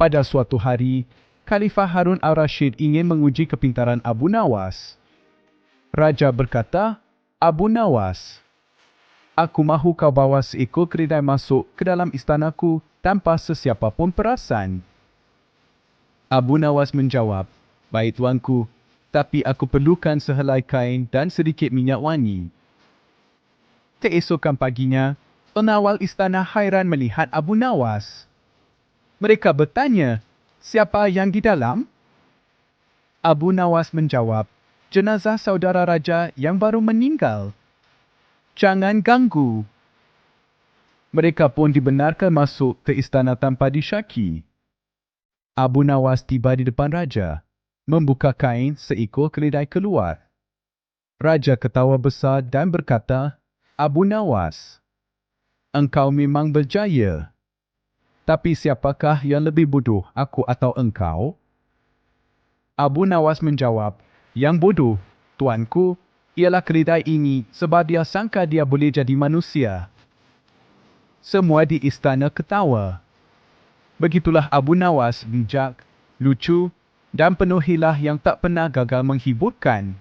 Pada suatu hari, Khalifah Harun al-Rashid ingin menguji kepintaran Abu Nawas. Raja berkata, Abu Nawas, aku mahu kau bawa seekor keledai masuk ke dalam istanaku tanpa sesiapa pun perasan. Abu Nawas menjawab, Baik tuanku, tapi aku perlukan sehelai kain dan sedikit minyak wangi. Keesokan paginya, pengawal istana hairan melihat Abu Nawas. Mereka bertanya, siapa yang di dalam? Abu Nawas menjawab, jenazah saudara raja yang baru meninggal. Jangan ganggu. Mereka pun dibenarkan masuk ke istana tanpa disyaki. Abu Nawas tiba di depan raja, membuka kain seekor keledai keluar. Raja ketawa besar dan berkata, Abu Nawas, engkau memang berjaya. Tapi siapakah yang lebih bodoh, aku atau engkau? Abu Nawas menjawab, yang bodoh, tuanku, ialah keledai ini sebab dia sangka dia boleh jadi manusia. Semua di istana ketawa. Begitulah Abu Nawas bijak, lucu dan penuh hilah yang tak pernah gagal menghiburkan.